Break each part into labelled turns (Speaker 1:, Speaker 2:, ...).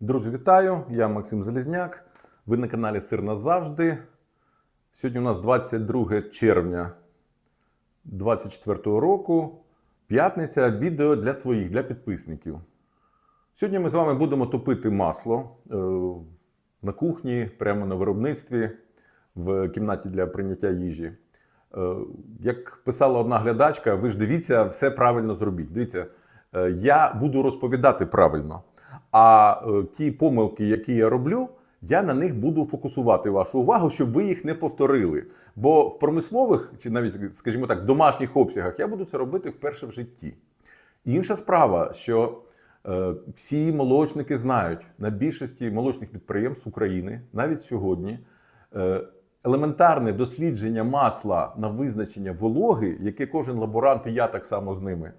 Speaker 1: Друзі, вітаю! Я Максим Залізняк. Ви на каналі Сир назавжди. Сьогодні у нас 22 червня 2024 року. П'ятниця. Відео для своїх, для підписників. Сьогодні ми з вами будемо топити масло е, на кухні, прямо на виробництві, в кімнаті для прийняття їжі. Е, Як писала одна глядачка, ви ж дивіться, все правильно зробіть. Дивіться, е, я буду розповідати правильно. А е, ті помилки, які я роблю, я на них буду фокусувати вашу увагу, щоб ви їх не повторили. Бо в промислових, чи навіть, скажімо так, в домашніх обсягах я буду це робити вперше в житті. Інша справа, що е, всі молочники знають на більшості молочних підприємств України, навіть сьогодні, е, елементарне дослідження масла на визначення вологи, яке кожен лаборант, і я так само з ними,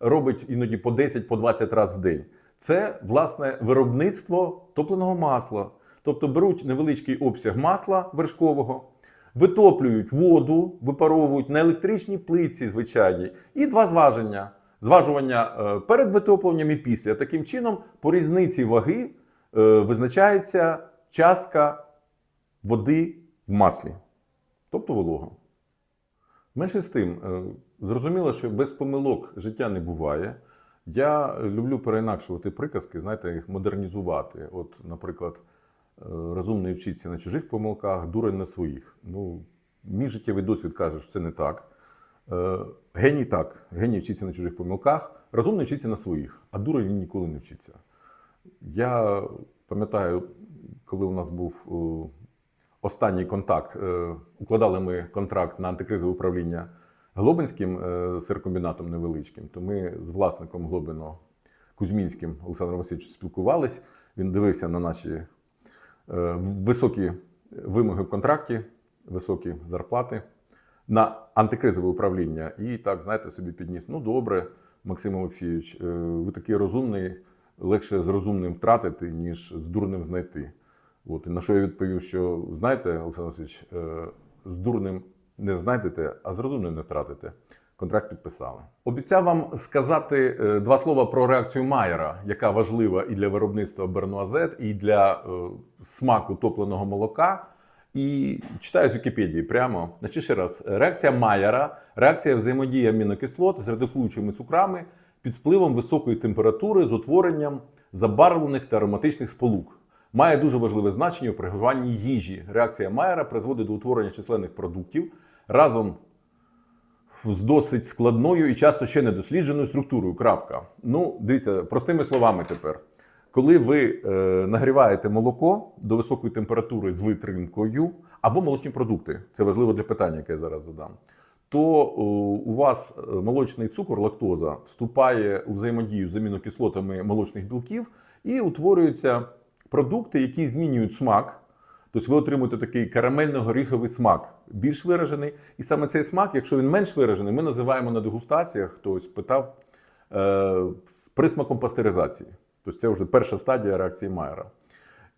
Speaker 1: робить іноді по 10 по 20 разів в день. Це власне виробництво топленого масла. Тобто беруть невеличкий обсяг масла вершкового, витоплюють воду, випаровують на електричній плитці звичайній, і два зваження. Зважування е, перед витопленням і після. Таким чином, по різниці ваги е, визначається частка води в маслі, тобто волога. Менше з тим, е, зрозуміло, що без помилок життя не буває. Я люблю переінакшувати приказки, знаєте, їх модернізувати. От, наприклад, е, розумний вчиться на чужих помилках, дурень на своїх. Ну, мій життєвий досвід каже, що це не так. Е, Геній так, геній вчиться на чужих помилках, розумний вчиться на своїх, а дурень ніколи не вчиться. Я пам'ятаю, коли у нас був е, останній контакт, укладали ми контракт на антикризове управління Глобинським е, сиркомбінатом невеличким, то ми з власником Глобино Кузьмінським Олександром Васильовичем спілкувались. Він дивився на наші е, високі вимоги в контракті, високі зарплати на антикризове управління. І так, знаєте, собі підніс. Ну, добре, Максим Олексійович, е, ви такий розумний, легше з розумним втратити, ніж з дурним знайти. От, і на що я відповів, що знаєте, Олександр Васильович, з дурним не знайдете, а з не втратите. Контракт підписали. Обіцяв вам сказати е, два слова про реакцію Майера, яка важлива і для виробництва Бернуазет, і для е, смаку топленого молока. І читаю з Вікіпедії прямо. Значить, ще раз, реакція Майера, реакція взаємодії амінокислот з редукуючими цукрами під впливом високої температури з утворенням забарвлених та ароматичних сполук. Має дуже важливе значення у приготуванні їжі. Реакція Майера призводить до утворення численних продуктів разом з досить складною і часто ще недослідженою структурою. Крапка. Ну, дивіться, простими словами тепер. Коли ви е, нагріваєте молоко до високої температури з витримкою або молочні продукти, це важливо для питання, яке я зараз задам, то е, у вас е, молочний цукор, лактоза, вступає у взаємодію з амінокислотами молочних білків і утворюються продукти, які змінюють смак. Тобто ви отримуєте такий карамельно-горіховий смак, більш виражений. І саме цей смак, якщо він менш виражений, ми називаємо на дегустаціях, хтось питав, е, з присмаком пастеризації. Тобто це вже перша стадія реакції Майера.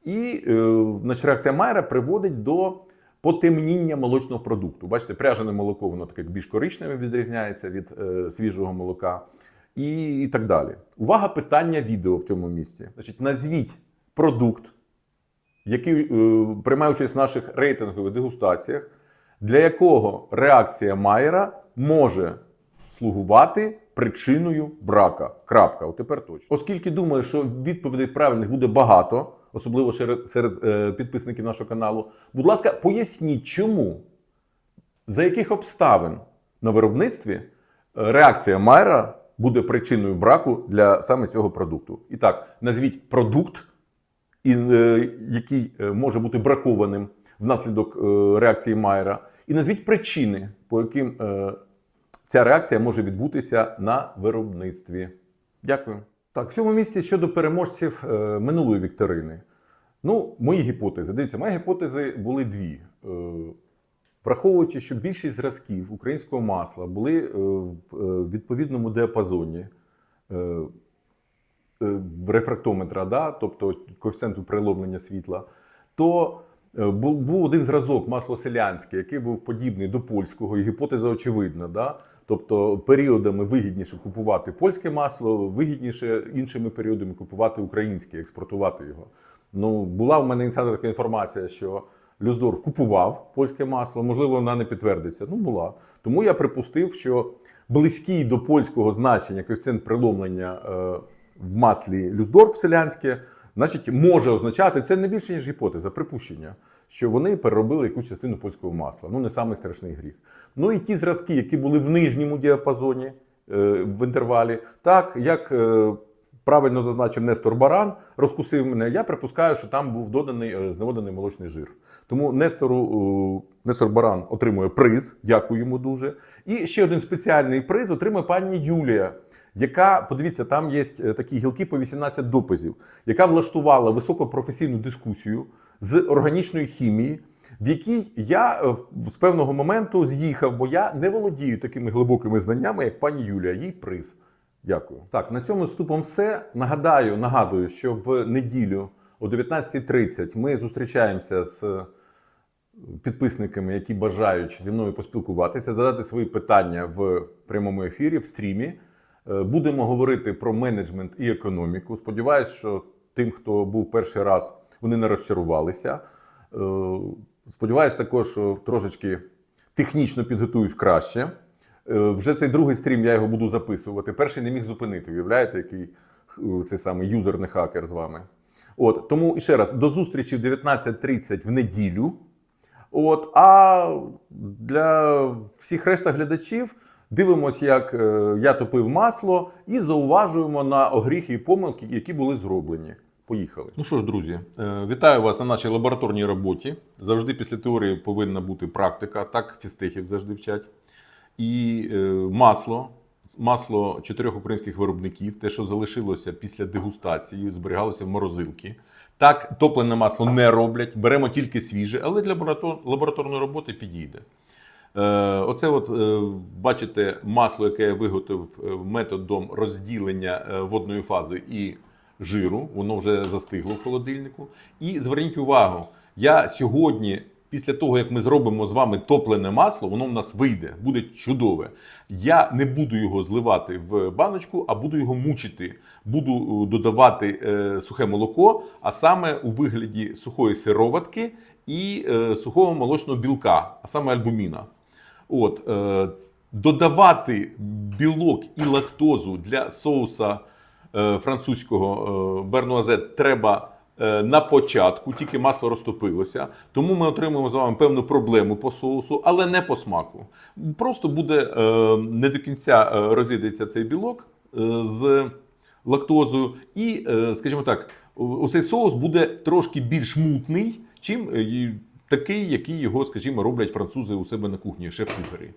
Speaker 1: І е, значить, реакція Майера приводить до потемніння молочного продукту. Бачите, пряжене молоко, воно таке більш коричневе відрізняється від е, свіжого молока. І, і так далі. Увага, питання відео в цьому місці. Значить, назвіть продукт, який е, приймає участь в наших рейтингових дегустаціях, для якого реакція Майера може слугувати причиною брака. Крапка. От тепер точно. Оскільки думаю, що відповідей правильних буде багато, особливо серед, е, підписників нашого каналу. Будь ласка, поясніть, чому, за яких обставин на виробництві е, реакція Майера буде причиною браку для саме цього продукту. І так, назвіть продукт, і, е, який е, може бути бракованим внаслідок е, реакції Майера, і назвіть причини, по яким ця реакція може відбутися на виробництві. Дякую. Так, в цьому місці щодо переможців минулої вікторини. Ну, мої гіпотези. Дивіться, мої гіпотези були дві. Враховуючи, що більшість зразків українського масла були в відповідному діапазоні рефрактометра, да, тобто коефіцієнту приломлення світла, то е, був, один зразок масло селянське, який був подібний до польського, і гіпотеза очевидна. Да? Тобто періодами вигідніше купувати польське масло, вигідніше іншими періодами купувати українське, експортувати його. Ну, була в мене інсайдерська така інформація, що Люсдорф купував польське масло, можливо, вона не підтвердиться. Ну, була. Тому я припустив, що близький до польського значення коефіцієнт приломлення е, в маслі Люсдорф селянське, значить, може означати, це не більше, ніж гіпотеза, припущення, що вони переробили якусь частину польського масла. Ну, не самий страшний гріх. Ну і ті зразки, які були в нижньому діапазоні е, в інтервалі, так як. е, правильно зазначив Нестор Баран, розкусив мене. Я припускаю, що там був доданий е, зневодений молочний жир. Тому Нестору Нестор Баран отримує приз. Дякую йому дуже. І ще один спеціальний приз отримує пані Юлія, яка, подивіться, там є е, такі гілки по 18 дописів, яка влаштувала високопрофесійну дискусію з органічної хімії. В якій я е, з певного моменту з'їхав, бо я не володію такими глибокими знаннями, як пані Юлія. Їй приз. Дякую. Так, на цьому вступом все. Нагадаю, нагадую, що в неділю о 19.30 ми зустрічаємося з е, підписниками, які бажають зі мною поспілкуватися, задати свої питання в прямому ефірі, в стрімі. Е, Будемо говорити про менеджмент і економіку. Сподіваюсь, що тим, хто був перший раз, вони не розчарувалися. Е, Сподіваюсь, також що трошечки технічно підготуюсь краще. Е, Вже цей другий стрім я його буду записувати. Перший не міг зупинити. Уявляєте, який цей самий юзерний хакер з вами. От тому ще раз до зустрічі в 19.30 в неділю. От, а для всіх решта глядачів дивимося, як е, я топив масло, і зауважуємо на огріхи і помилки, які були зроблені. Поїхали. Ну що ж, друзі, е, вітаю вас на нашій лабораторній роботі. Завжди після теорії повинна бути практика. Так фістехів завжди вчать. І е, масло, масло чотирьох українських виробників, те, що залишилося після дегустації, зберігалося в морозилці. Так, топлене масло не роблять, беремо тільки свіже, але для лабораторної роботи підійде. Е, Оце, от е, бачите, масло, яке я виготовив е, методом розділення водної фази і жиру, воно вже застигло в холодильнику. І зверніть увагу, я сьогодні, після того як ми зробимо з вами топлене масло, воно в нас вийде, буде чудове. Я не буду його зливати в баночку, а буду його мучити. Буду додавати сухе молоко, а саме у вигляді сухої сироватки і е, сухого молочного білка, а саме альбуміна. От, е, додавати білок і лактозу для соуса е, французького е, бернуазет треба е, на початку, тільки масло розтопилося. Тому ми отримуємо з вами певну проблему по соусу, але не по смаку. Просто буде е, не до кінця е, розійдеться цей білок е, з лактозою, і, е, скажімо так, оцей соус буде трошки більш мутний, чим е, такий, який його, скажімо, роблять французи у себе на кухні, шеф-кухарі.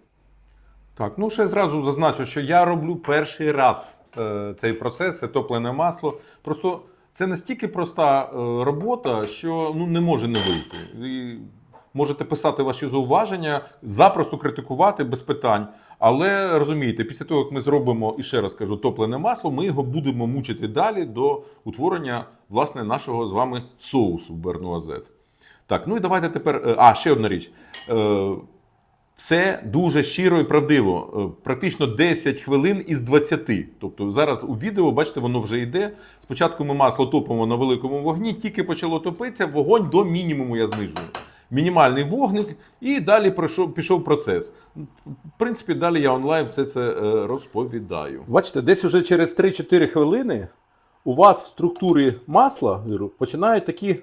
Speaker 1: Так, ну ще зразу зазначу, що я роблю перший раз е, цей процес, це топлене масло. Просто це настільки проста е, робота, що ну, не може не вийти. І можете писати ваші зауваження, запросто критикувати без питань. Але розумієте, після того, як ми зробимо, і ще раз кажу, топлене масло, ми його будемо мучити далі до утворення власне нашого з вами соусу бернуазет. Так, ну і давайте тепер. е, А, ще одна річ. Е, все дуже щиро і правдиво. Е, Практично 10 хвилин із 20. Тобто зараз у відео, бачите, воно вже йде. Спочатку ми масло топимо на великому вогні, тільки почало топитися, вогонь до мінімуму я знижую. Мінімальний вогник, і далі пройшов, пішов процес. В принципі, далі я онлайн все це розповідаю. Бачите, десь вже через 3-4 хвилини у вас в структурі масла починають такі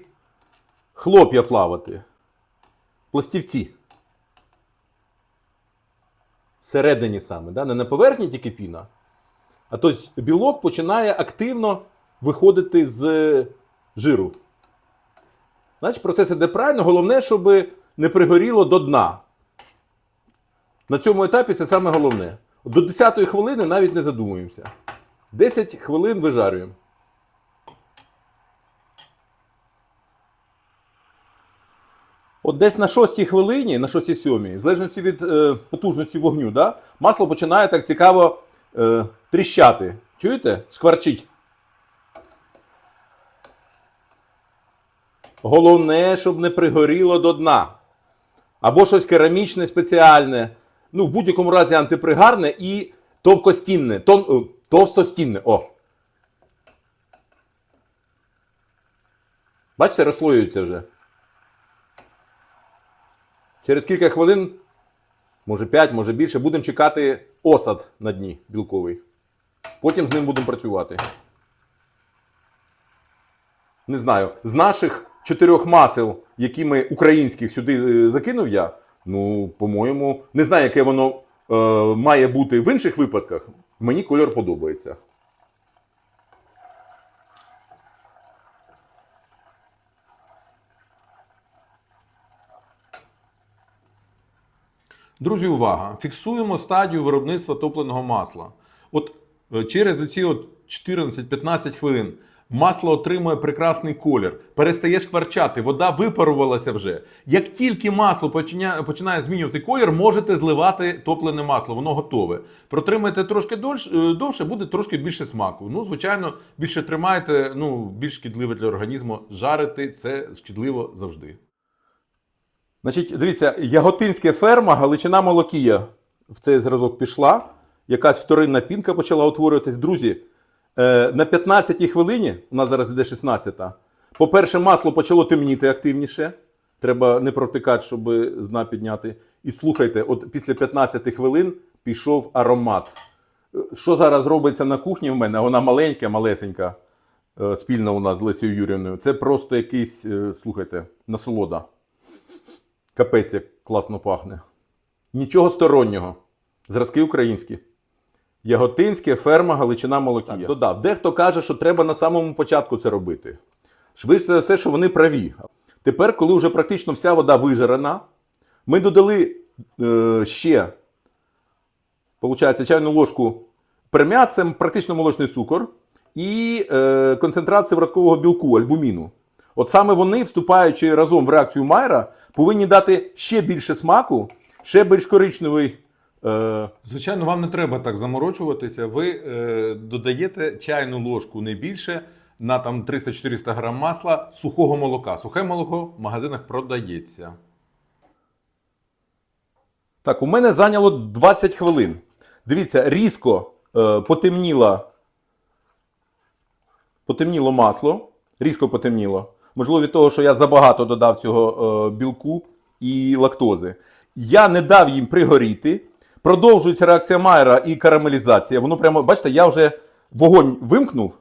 Speaker 1: хлоп'я плавати. Пластівці. Всередині саме, да? не на поверхні тільки піна. А тобто білок починає активно виходити з жиру. Значить, процес іде правильно. Головне, щоб не пригоріло до дна. На цьому етапі це саме головне. До 10-ї хвилини навіть не задумуємося. 10 хвилин вижарюємо. От десь на 6 хвилині, на 6-7, в залежності від е, потужності вогню, да, масло починає так цікаво е, тріщати. Чуєте? Шкварчить. Головне, щоб не пригоріло до дна. Або щось керамічне спеціальне. ну, в будь-якому разі антипригарне і товкостінне, тон, е, товстостінне. О. Бачите, розслоюється вже. Через кілька хвилин, може 5, може більше, будемо чекати осад на дні білковий. Потім з ним будемо працювати. Не знаю, з наших чотирьох масел, які ми українських сюди е, закинув я, ну, по-моєму, не знаю, яке воно е, має бути в інших випадках. Мені кольор подобається. Друзі, увага! Фіксуємо стадію виробництва топленого масла. От е, через оці от 14-15 хвилин масло отримує прекрасний колір, перестає шкварчати, вода випарувалася вже. Як тільки масло починя- починає змінювати колір, можете зливати топлене масло, воно готове. Протримайте трошки е, довше, буде трошки більше смаку. Ну, звичайно, більше тримайте, ну, більш шкідливе для організму. Жарити це шкідливо завжди. Значить, дивіться, яготинська ферма Галичина Молокія в цей зразок пішла. Якась вторинна пінка почала утворюватись. Друзі, е, на 15-й хвилині, у нас зараз іде 16-та, по-перше, масло почало темніти активніше. Треба не провтикати, щоб з дна підняти. І слухайте, от після 15 хвилин пішов аромат. Що зараз робиться на кухні в мене? Вона маленька, малесенька, е, спільна у нас з Лесією Юрівною. Це просто якийсь, е, слухайте, насолода. Капець, як класно пахне. Нічого стороннього. Зразки українські. Яготинське, ферма, Галичина, Молокія. Так, додав. Дехто каже, що треба на самому початку це робити. Швидше все, що вони праві. Тепер, коли вже практично вся вода вижарена, ми додали е, ще, виходить, чайну ложку пермя, це практично молочний цукор, і е, концентрат сивороткового білку, альбуміну. От саме вони, вступаючи разом в реакцію Майера, повинні дати ще більше смаку, ще більш коричневий. Е...
Speaker 2: Звичайно, вам не треба так заморочуватися. Ви е, додаєте чайну ложку не більше на там 300-400 грам масла сухого молока. Сухе молоко в магазинах продається.
Speaker 1: Так, у мене зайняло 20 хвилин. Дивіться, різко е, потемніло, потемніло масло. Різко потемніло. Можливо, від того, що я забагато додав цього е, білку і лактози. Я не дав їм пригоріти. Продовжується реакція Майера і карамелізація. Воно прямо, бачите, я вже вогонь вимкнув,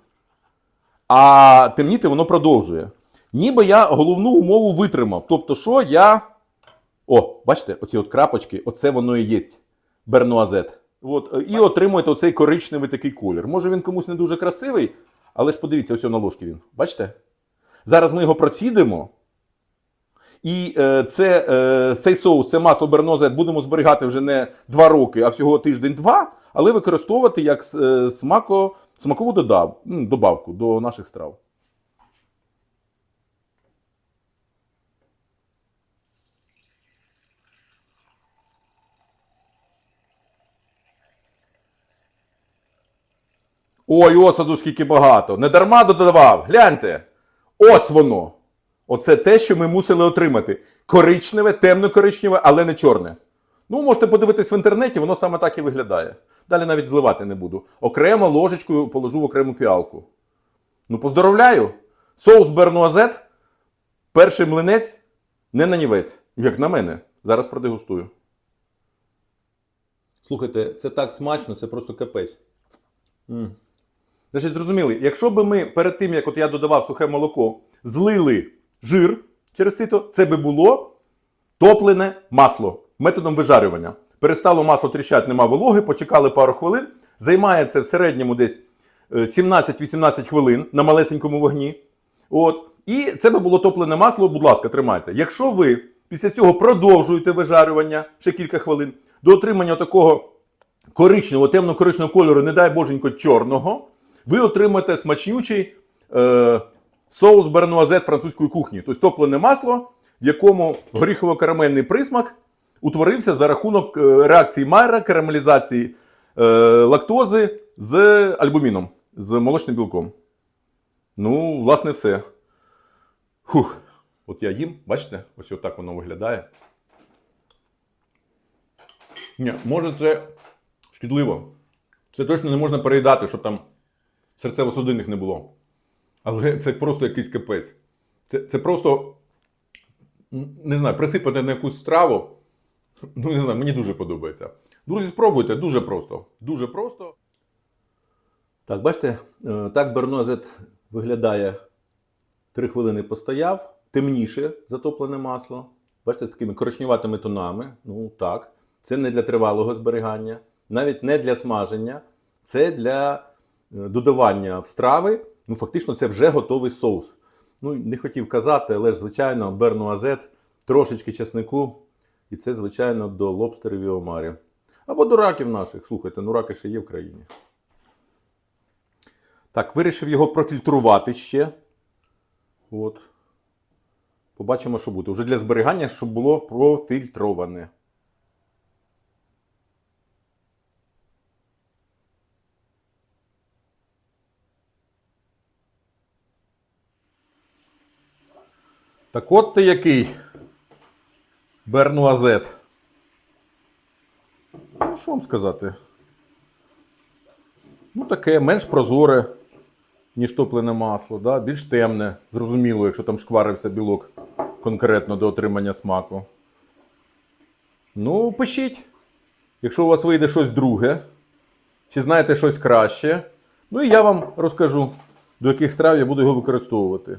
Speaker 1: а темніти воно продовжує. Ніби я головну умову витримав. Тобто, що я. О, бачите, оці от крапочки, оце воно і є. Бернуазет. От, е, і отримуєте оцей коричневий такий колір. Може він комусь не дуже красивий, але ж подивіться, ось на ложці він. Бачите? Зараз ми його процідимо. І е, це, е, цей соус, це масло бернозет будемо зберігати вже не 2 роки, а всього тиждень-два, але використовувати як е, смако, смакову додав, добавку до наших страв. Ой, осаду скільки багато. Не дарма додавав. Гляньте. Ось воно. Оце те, що ми мусили отримати. Коричневе, темно-коричневе, але не чорне. Ну, можете подивитись в інтернеті, воно саме так і виглядає. Далі навіть зливати не буду. Окремо ложечкою положу в окрему піалку. Ну, поздоровляю! Соус бернуазет, перший млинець, не нанівець, як на мене. Зараз продегустую. Слухайте, це так смачно, це просто капець. м Значить, зрозуміли, якщо би ми перед тим, як от я додавав сухе молоко, злили жир через сито, це би було топлене масло методом вижарювання. Перестало масло тріщати, нема вологи, почекали пару хвилин. Займає це в середньому десь е, 17-18 хвилин на малесенькому вогні. От. І це би було топлене масло, будь ласка, тримайте. Якщо ви після цього продовжуєте вижарювання ще кілька хвилин, до отримання такого коричневого, темно-коричневого кольору, не дай боженько, чорного, ви отримаєте смачнючий е, соус бернуазет французької кухні. Тобто топлене масло, в якому горіхово-карамельний присмак утворився за рахунок е, реакції Майера, карамелізації е, лактози з альбуміном, з молочним білком. Ну, власне, все. Хух. От я їм, бачите, ось отак воно виглядає. Ні, може, це шкідливо. Це точно не можна переїдати, щоб там серцево-судинних не було. Але це просто якийсь капець. Це, це просто, не знаю, присипати на якусь страву. Ну, не знаю, мені дуже подобається. Друзі, спробуйте, дуже просто. Дуже просто. Так, бачите, е, так Бернозет виглядає. Три хвилини постояв, темніше затоплене масло. Бачите, з такими коричневатими тонами. Ну так. Це не для тривалого зберігання, навіть не для смаження. Це для додавання в страви. Ну, фактично, це вже готовий соус. Ну, не хотів казати, але ж, звичайно, бернуазет, трошечки чеснику. І це, звичайно, до лобстерів і омарів. Або до раків наших. Слухайте, ну раки ще є в країні. Так, вирішив його профільтрувати ще. От. Побачимо, що буде. Уже для зберігання, щоб було профільтроване. Так от ти який Бернуазет. Ну, що вам сказати? Ну, таке менш прозоре, ніж топлене масло, да? більш темне, зрозуміло, якщо там шкварився білок конкретно до отримання смаку. Ну, пишіть. Якщо у вас вийде щось друге, чи знаєте щось краще, ну і я вам розкажу, до яких страв я буду його використовувати.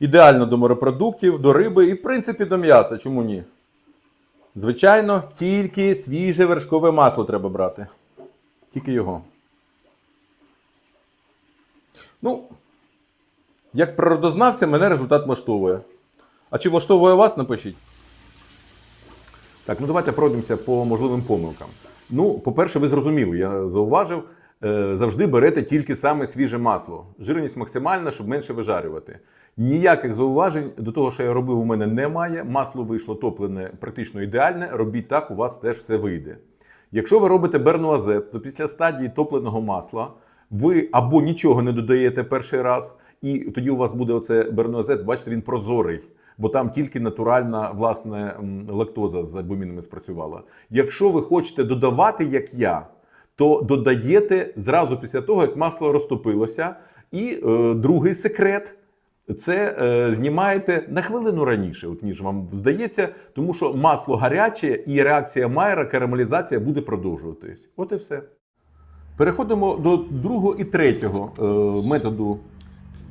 Speaker 1: Ідеально до морепродуктів, до риби і, в принципі, до м'яса. Чому ні? Звичайно, тільки свіже вершкове масло треба брати. Тільки його. Ну, як природознавця, мене результат влаштовує. А чи влаштовує вас, напишіть. Так, ну давайте пройдемося по можливим помилкам. Ну, по-перше, ви зрозуміли, я зауважив, е, завжди берете тільки саме свіже масло. Жирність максимальна, щоб менше вижарювати. Ніяких зауважень до того, що я робив, у мене немає. Масло вийшло топлене, практично ідеальне. Робіть так, у вас теж все вийде. Якщо ви робите бернуазет, то після стадії топленого масла ви або нічого не додаєте перший раз, і тоді у вас буде оце бернуазет, бачите, він прозорий. Бо там тільки натуральна власне лактоза з альбумінами спрацювала. Якщо ви хочете додавати, як я, то додаєте зразу після того, як масло розтопилося. І е, другий секрет це е, знімаєте на хвилину раніше, от ніж вам здається, тому що масло гаряче і реакція Майера, карамелізація буде продовжуватись. От і все. Переходимо до другого і третього е, методу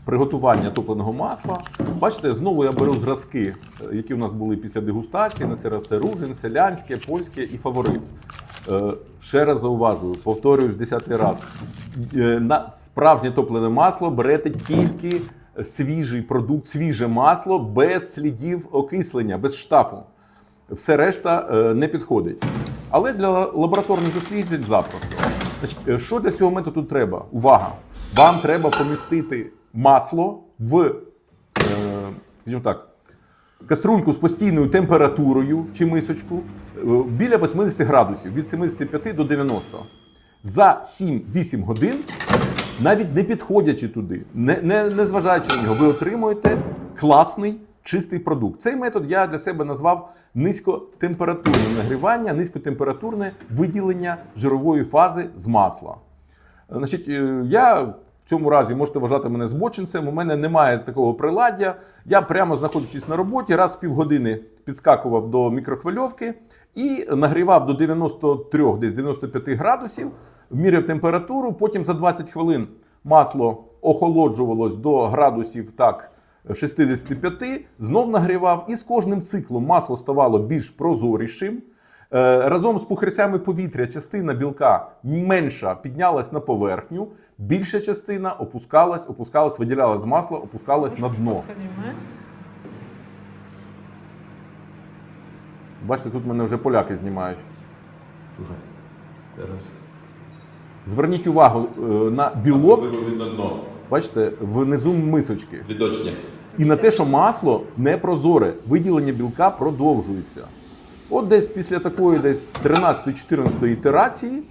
Speaker 1: приготування топленого масла. Бачите, знову я беру зразки, е, які у нас були після дегустації. На цей раз це ружин, селянське, польське і фаворит. Е, Ще раз зауважую, повторюю з десятий раз. Е, На справжнє топлене масло берете тільки свіжий продукт, свіже масло без слідів окислення, без штафу. Все решта е, не підходить. Але для лабораторних досліджень запросто. Значить, е, що для цього методу треба? Увага! Вам треба помістити масло в, е, скажімо так, каструльку з постійною температурою чи мисочку біля 80 градусів від 75 до 90. За 7-8 годин, навіть не підходячи туди, не, не, не зважаючи на нього, ви отримуєте класний чистий продукт. Цей метод я для себе назвав низькотемпературне нагрівання, низькотемпературне виділення жирової фази з масла. Значить, е, я в цьому разі можете вважати мене збочинцем. У мене немає такого приладдя. Я прямо знаходячись на роботі, раз в півгодини підскакував до мікрохвильовки і нагрівав до 93, десь 95 градусів, міряв температуру. Потім за 20 хвилин масло охолоджувалось до градусів так 65, знов нагрівав, і з кожним циклом масло ставало більш прозорішим. Е, Разом з пухарцями повітря частина білка менша піднялась на поверхню, більша частина опускалась, опускалась, виділялась з масла, опускалась на дно. Бачите, тут мене вже поляки знімають.
Speaker 2: Слухай, зараз.
Speaker 1: Зверніть увагу е, на білок,
Speaker 2: видно дно.
Speaker 1: бачите, внизу мисочки.
Speaker 2: Відочня.
Speaker 1: І на те, що масло не прозоре, виділення білка продовжується. От десь після такої десь 13-14 ітерації,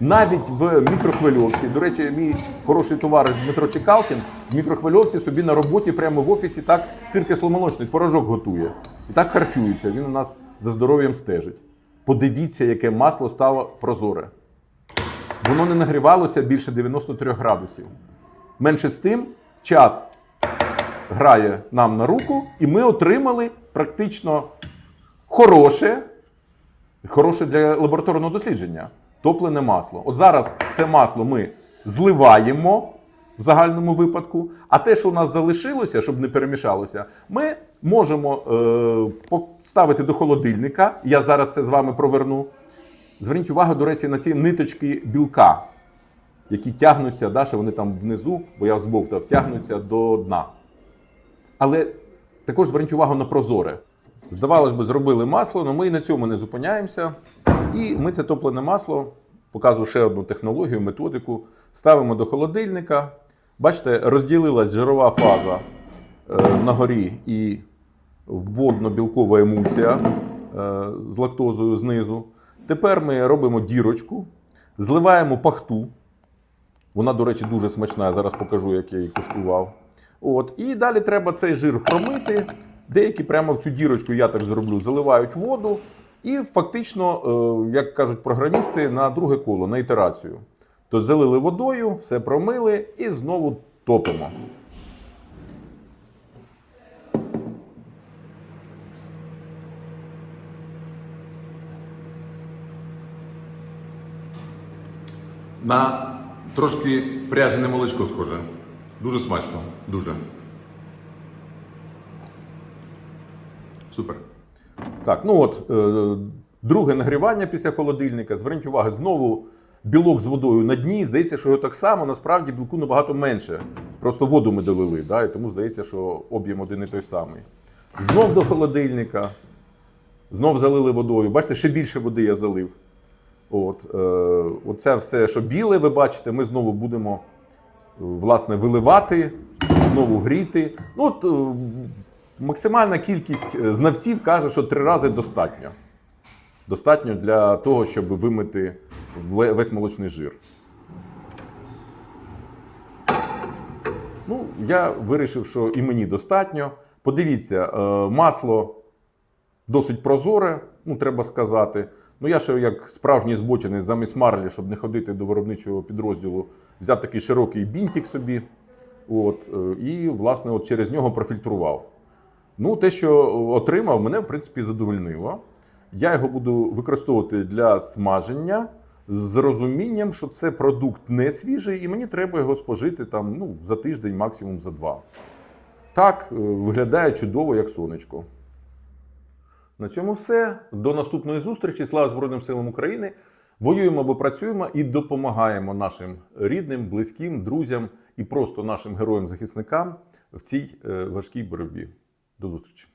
Speaker 1: навіть в мікрохвильовці, до речі, мій хороший товариш Дмитро Чекалкін в мікрохвильовці собі на роботі прямо в офісі так сир кисломолочний, творожок готує. І так харчується. Він у нас за здоров'ям стежить. Подивіться, яке масло стало прозоре. Воно не нагрівалося більше 93 градусів. Менше з тим, час грає нам на руку, і ми отримали практично хороше, хороше для лабораторного дослідження топлене масло. От зараз це масло ми зливаємо в загальному випадку, а те, що у нас залишилося, щоб не перемішалося, ми можемо е, поставити до холодильника. Я зараз це з вами проверну. Зверніть увагу, до речі, на ці ниточки білка, які тягнуться, да, що вони там внизу, бо я збовтав, тягнуться до дна. Але також зверніть увагу на прозоре. Здавалось би, зробили масло, але ми і на цьому не зупиняємося. І ми це топлене масло, показую ще одну технологію, методику, ставимо до холодильника. Бачите, розділилась жирова фаза е, на горі і водно-білкова емульсія е, з лактозою знизу. Тепер ми робимо дірочку, зливаємо пахту. Вона, до речі, дуже смачна. Я зараз покажу, як я її куштував. От. І далі треба цей жир промити. Деякі прямо в цю дірочку, я так зроблю, заливають воду. І фактично, е, як кажуть програмісти, на друге коло, на ітерацію. Тобто залили водою, все промили і знову топимо. На трошки пряжене молочко схоже. Дуже смачно. Дуже. Супер. Так, ну от, е, друге нагрівання після холодильника. Зверніть увагу, знову білок з водою на дні. Здається, що його так само, насправді білку набагато менше. Просто воду ми долили, да, і тому здається, що об'єм один і той самий. Знов до холодильника. Знов залили водою. Бачите, ще більше води я залив. От, е, оце все, що біле, ви бачите, ми знову будемо е, власне виливати, знову гріти. Ну, от, е, максимальна кількість е, знавців каже, що три рази достатньо. Достатньо для того, щоб вимити весь молочний жир. Ну, я вирішив, що і мені достатньо. Подивіться, е, масло досить прозоре, ну треба сказати. Ну я ще як справжній збочений замість марлі, щоб не ходити до виробничого підрозділу, взяв такий широкий бінтик собі. От, е, і, власне, от через нього профільтрував. Ну, те, що отримав, мене в принципі задовольнило. Я його буду використовувати для смаження з розумінням, що це продукт не свіжий, і мені треба його спожити там, ну, за тиждень, максимум за два. Так, е, виглядає чудово, як сонечко. На цьому все. До наступної зустрічі. Слава Збройним силам України. Воюємо або працюємо і допомагаємо нашим рідним, близьким, друзям і просто нашим героям-захисникам в цій е, важкій боротьбі. До зустрічі.